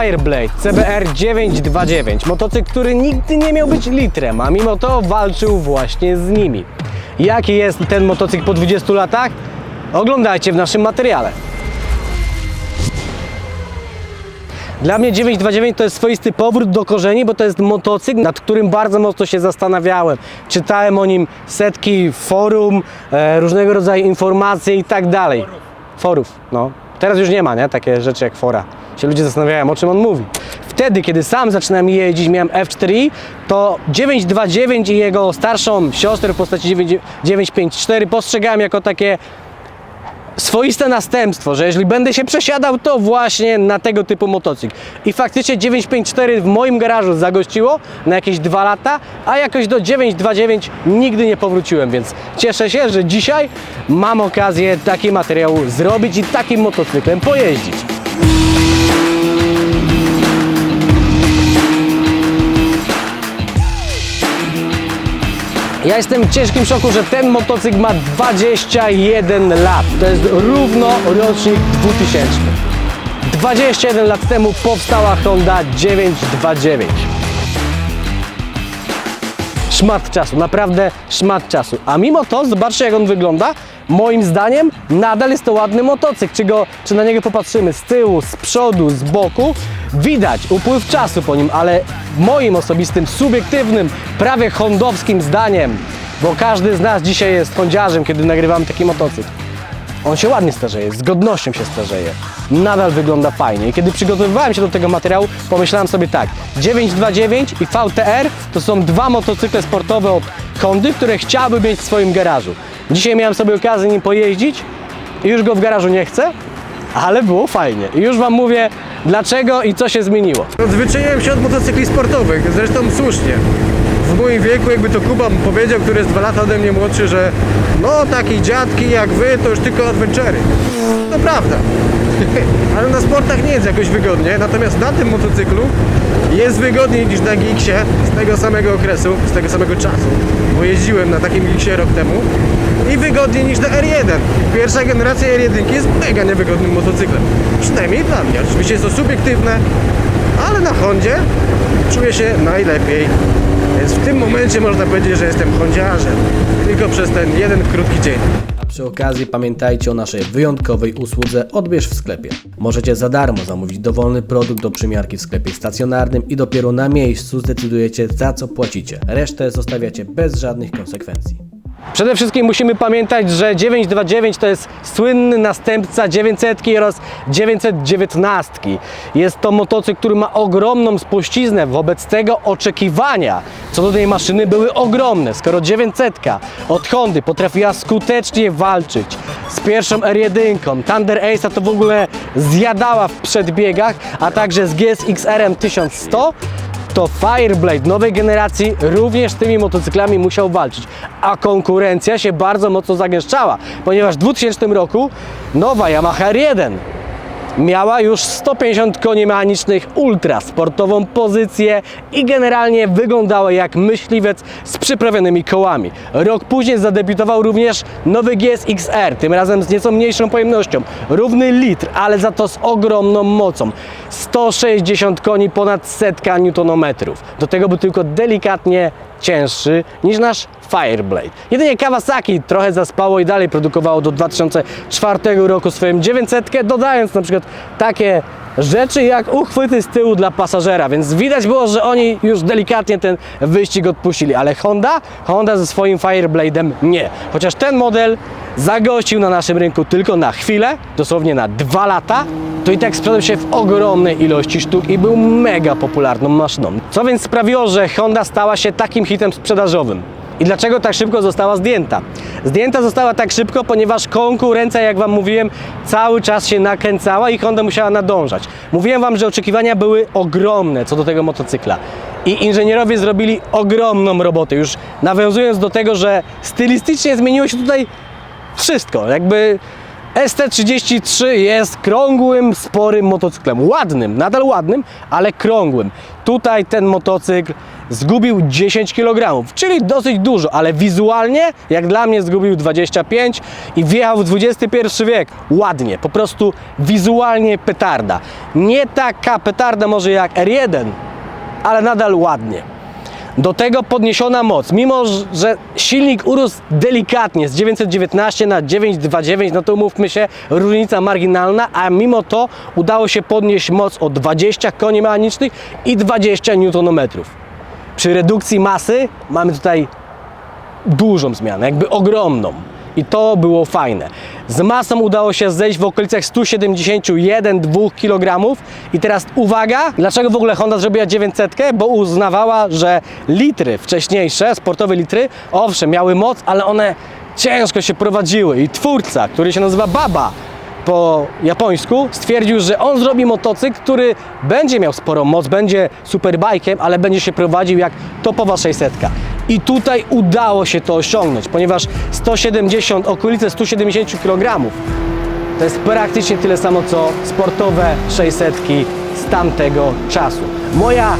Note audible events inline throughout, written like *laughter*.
Fireblade CBR 929. Motocykl, który nigdy nie miał być litrem, a mimo to walczył właśnie z nimi. Jaki jest ten motocykl po 20 latach? Oglądajcie w naszym materiale. Dla mnie 929 to jest swoisty powrót do korzeni, bo to jest motocykl, nad którym bardzo mocno się zastanawiałem. Czytałem o nim setki forum, e, różnego rodzaju informacje i tak dalej. Forów, no. Teraz już nie ma, nie? Takie rzeczy jak fora. Się ludzie zastanawiają, o czym on mówi. Wtedy, kiedy sam zaczynałem jeździć, miałem F4i, to 929 i jego starszą siostrę w postaci 9- 954 postrzegałem jako takie swoiste następstwo, że jeżeli będę się przesiadał, to właśnie na tego typu motocykl. I faktycznie 954 w moim garażu zagościło na jakieś dwa lata, a jakoś do 929 nigdy nie powróciłem, więc cieszę się, że dzisiaj mam okazję taki materiał zrobić i takim motocyklem pojeździć. Ja jestem w ciężkim szoku, że ten motocykl ma 21 lat. To jest równo rocznik 2000. 21 lat temu powstała Honda 929. Szmat czasu, naprawdę szmat czasu. A mimo to, zobaczcie jak on wygląda. Moim zdaniem nadal jest to ładny motocykl. Czy, go, czy na niego popatrzymy z tyłu, z przodu, z boku, widać upływ czasu po nim, ale moim osobistym, subiektywnym, prawie hondowskim zdaniem, bo każdy z nas dzisiaj jest hondziarzem, kiedy nagrywamy taki motocykl. On się ładnie starzeje, z godnością się starzeje. Nadal wygląda fajnie. I kiedy przygotowywałem się do tego materiału, pomyślałem sobie tak: 929 i VTR to są dwa motocykle sportowe od Hondy, które chciałbym mieć w swoim garażu. Dzisiaj miałem sobie okazję nim pojeździć i już go w garażu nie chcę, ale było fajnie. I już Wam mówię dlaczego i co się zmieniło. Odzwyczaiłem się od motocykli sportowych, zresztą słusznie. W moim wieku, jakby to Kuba powiedział, który jest dwa lata ode mnie młodszy, że no takie dziadki jak wy, to już tylko adventury. To prawda. *laughs* Ale na sportach nie jest jakoś wygodnie, natomiast na tym motocyklu jest wygodniej niż na Gixie z tego samego okresu, z tego samego czasu, bo jeździłem na takim Gixie rok temu i wygodniej niż na R1. Pierwsza generacja R1 jest mega niewygodnym motocyklem, przynajmniej dla mnie. Oczywiście jest to subiektywne, ale na Hondzie czuję się najlepiej. Więc w tym momencie można powiedzieć, że jestem hondziarzem. Tylko przez ten jeden krótki dzień. A przy okazji pamiętajcie o naszej wyjątkowej usłudze Odbierz w sklepie. Możecie za darmo zamówić dowolny produkt do przymiarki w sklepie stacjonarnym i dopiero na miejscu zdecydujecie za co płacicie. Resztę zostawiacie bez żadnych konsekwencji. Przede wszystkim musimy pamiętać, że 929 to jest słynny następca 900 oraz 919. Jest to motocykl, który ma ogromną spuściznę. Wobec tego oczekiwania co do tej maszyny były ogromne. Skoro 900 od Hondy potrafiła skutecznie walczyć z pierwszą R1, Thunder Ace'a to w ogóle zjadała w przedbiegach, a także z GSX-R 1100, to Fireblade nowej generacji również z tymi motocyklami musiał walczyć. A konkurencja się bardzo mocno zagęszczała, ponieważ w 2000 roku nowa Yamaha R1 miała już 150 koni mechanicznych, ultra sportową pozycję i generalnie wyglądała jak myśliwiec z przyprawionymi kołami. Rok później zadebiutował również nowy GSX-R, tym razem z nieco mniejszą pojemnością, równy litr, ale za to z ogromną mocą. 160 koni, ponad setka newtonometrów. Do tego był tylko delikatnie cięższy niż nasz Fireblade. Jedynie Kawasaki trochę zaspało i dalej produkowało do 2004 roku swoją 900, dodając na przykład takie rzeczy jak uchwyty z tyłu dla pasażera, więc widać było, że oni już delikatnie ten wyścig odpuścili, ale Honda, Honda ze swoim Fireblade'em nie. Chociaż ten model zagościł na naszym rynku tylko na chwilę, dosłownie na dwa lata, to i tak sprzedał się w ogromnej ilości sztuk i był mega popularną maszyną. Co więc sprawiło, że Honda stała się takim hitem sprzedażowym. I dlaczego tak szybko została zdjęta? Zdjęta została tak szybko, ponieważ konkurencja, jak Wam mówiłem, cały czas się nakręcała i Honda musiała nadążać. Mówiłem Wam, że oczekiwania były ogromne co do tego motocykla. I inżynierowie zrobili ogromną robotę. Już nawiązując do tego, że stylistycznie zmieniło się tutaj wszystko. Jakby ST33 jest krągłym, sporym motocyklem. Ładnym, nadal ładnym, ale krągłym. Tutaj ten motocykl zgubił 10 kg, czyli dosyć dużo, ale wizualnie, jak dla mnie, zgubił 25 i wjechał w XXI wiek. Ładnie, po prostu wizualnie petarda. Nie taka petarda może jak R1, ale nadal ładnie. Do tego podniesiona moc, mimo że silnik urósł delikatnie z 919 na 929, no to umówmy się, różnica marginalna, a mimo to udało się podnieść moc o 20 koni mechanicznych i 20 Nm. Przy redukcji masy mamy tutaj dużą zmianę, jakby ogromną. I to było fajne. Z masą udało się zejść w okolicach 171-2 kg. I teraz uwaga, dlaczego w ogóle Honda zrobiła 900? Bo uznawała, że litry wcześniejsze, sportowe litry, owszem, miały moc, ale one ciężko się prowadziły. I twórca, który się nazywa Baba, po japońsku, stwierdził, że on zrobi motocykl, który będzie miał sporą moc, będzie superbajkiem, ale będzie się prowadził jak topowa 600. I tutaj udało się to osiągnąć, ponieważ 170, okolice 170 kg to jest praktycznie tyle samo co sportowe 600 z tamtego czasu. Moja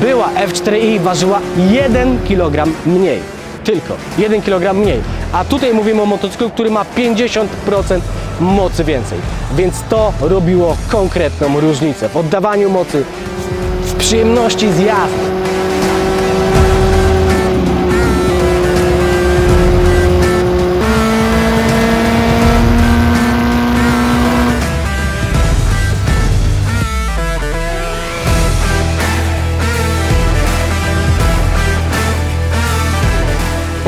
była F4i ważyła 1 kg mniej. Tylko 1 kg mniej. A tutaj mówimy o motocyklu, który ma 50% mocy więcej. Więc to robiło konkretną różnicę w oddawaniu mocy, w przyjemności z jazdy.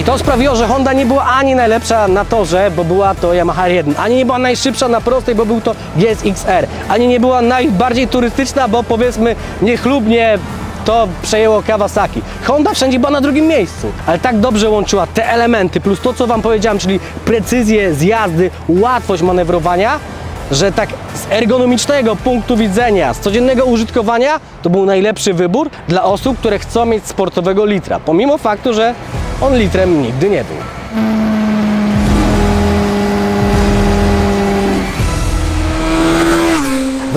To sprawiło, że Honda nie była ani najlepsza na torze, bo była to Yamaha R1, ani nie była najszybsza na prostej, bo był to GSX-R, ani nie była najbardziej turystyczna, bo powiedzmy niechlubnie to przejęło Kawasaki. Honda wszędzie była na drugim miejscu, ale tak dobrze łączyła te elementy, plus to, co Wam powiedziałem, czyli precyzję z jazdy, łatwość manewrowania, że tak z ergonomicznego punktu widzenia, z codziennego użytkowania, to był najlepszy wybór dla osób, które chcą mieć sportowego litra, pomimo faktu, że on litrem nigdy nie był.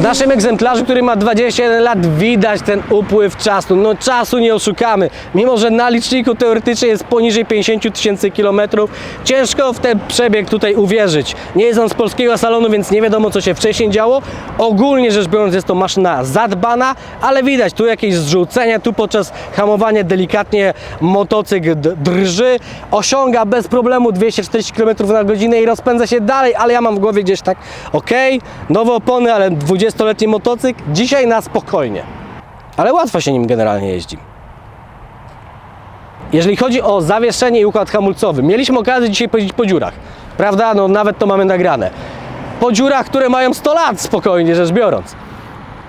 Naszym egzemplarzu, który ma 21 lat, widać ten upływ czasu. No czasu nie oszukamy. Mimo, że na liczniku teoretycznie jest poniżej 50 tysięcy kilometrów, ciężko w ten przebieg tutaj uwierzyć. Nie jest on z polskiego salonu, więc nie wiadomo, co się wcześniej działo. Ogólnie rzecz biorąc, jest to maszyna zadbana, ale widać tu jakieś zrzucenia, tu podczas hamowania delikatnie motocykl drży, osiąga bez problemu 240 km na godzinę i rozpędza się dalej, ale ja mam w głowie gdzieś tak, ok, nowe opony, ale 20-letni motocykl, dzisiaj na spokojnie. Ale łatwo się nim generalnie jeździ. Jeżeli chodzi o zawieszenie i układ hamulcowy, mieliśmy okazję dzisiaj pojeździć po dziurach. Prawda? No nawet to mamy nagrane. Po dziurach, które mają 100 lat, spokojnie rzecz biorąc.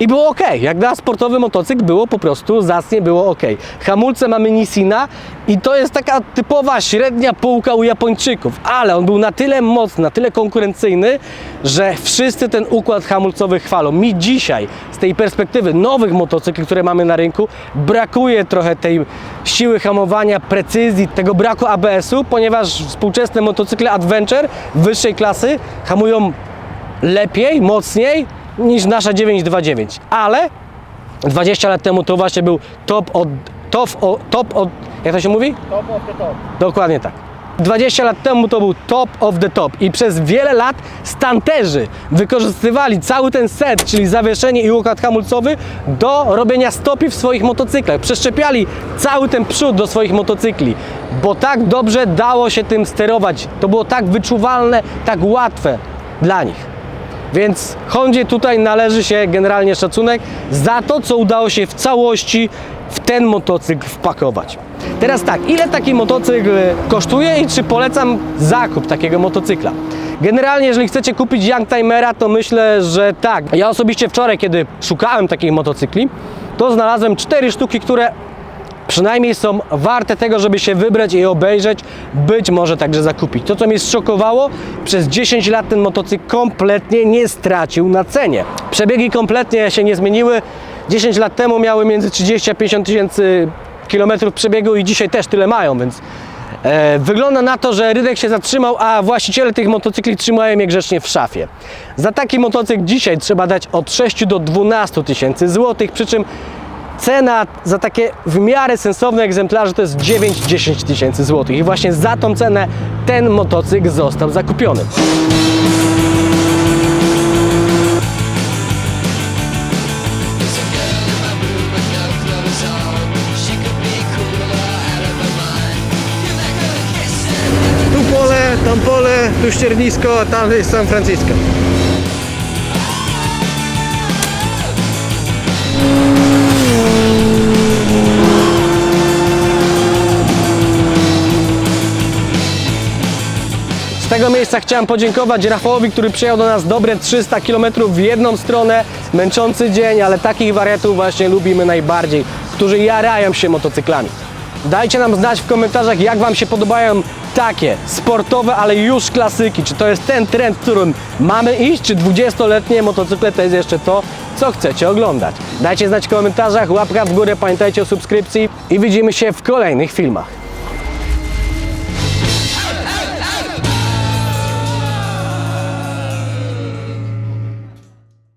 I było ok. Jak na sportowy motocykl było po prostu zacnie, było ok. Hamulce mamy Nissina i to jest taka typowa średnia półka u Japończyków, ale on był na tyle mocny, na tyle konkurencyjny, że wszyscy ten układ hamulcowy chwalą. Mi dzisiaj z tej perspektywy nowych motocykli, które mamy na rynku, brakuje trochę tej siły hamowania, precyzji, tego braku ABS-u, ponieważ współczesne motocykle Adventure wyższej klasy hamują lepiej, mocniej niż nasza 929, ale 20 lat temu to właśnie był top od, top, o, top od, jak to się mówi? Top of the top. Dokładnie tak. 20 lat temu to był top of the top i przez wiele lat stanterzy wykorzystywali cały ten set, czyli zawieszenie i układ hamulcowy do robienia stopi w swoich motocyklach. Przeszczepiali cały ten przód do swoich motocykli, bo tak dobrze dało się tym sterować. To było tak wyczuwalne, tak łatwe dla nich. Więc Hondzie tutaj należy się generalnie szacunek za to, co udało się w całości w ten motocykl wpakować. Teraz tak, ile taki motocykl kosztuje i czy polecam zakup takiego motocykla? Generalnie, jeżeli chcecie kupić Youngtimera, to myślę, że tak. Ja osobiście wczoraj, kiedy szukałem takich motocykli, to znalazłem cztery sztuki, które przynajmniej są warte tego, żeby się wybrać i obejrzeć, być może także zakupić. To, co mnie zszokowało, przez 10 lat ten motocykl kompletnie nie stracił na cenie. Przebiegi kompletnie się nie zmieniły. 10 lat temu miały między 30 a 50 tysięcy kilometrów przebiegu i dzisiaj też tyle mają, więc e, wygląda na to, że rynek się zatrzymał, a właściciele tych motocykli trzymają je grzecznie w szafie. Za taki motocykl dzisiaj trzeba dać od 6 do 12 tysięcy złotych, przy czym cena za takie w miarę sensowne egzemplarze to jest 9-10 tysięcy złotych. I właśnie za tą cenę ten motocykl został zakupiony. Tu pole, tam pole, tu ściernisko, tam jest San Francisco. Tego miejsca chciałem podziękować Rafałowi, który przyjechał do nas dobre 300 km w jedną stronę. Męczący dzień, ale takich wariatów właśnie lubimy najbardziej, którzy jarają się motocyklami. Dajcie nam znać w komentarzach, jak Wam się podobają takie sportowe, ale już klasyki. Czy to jest ten trend, w którym mamy iść, czy 20-letnie motocykle to jest jeszcze to, co chcecie oglądać. Dajcie znać w komentarzach, łapka w górę, pamiętajcie o subskrypcji i widzimy się w kolejnych filmach.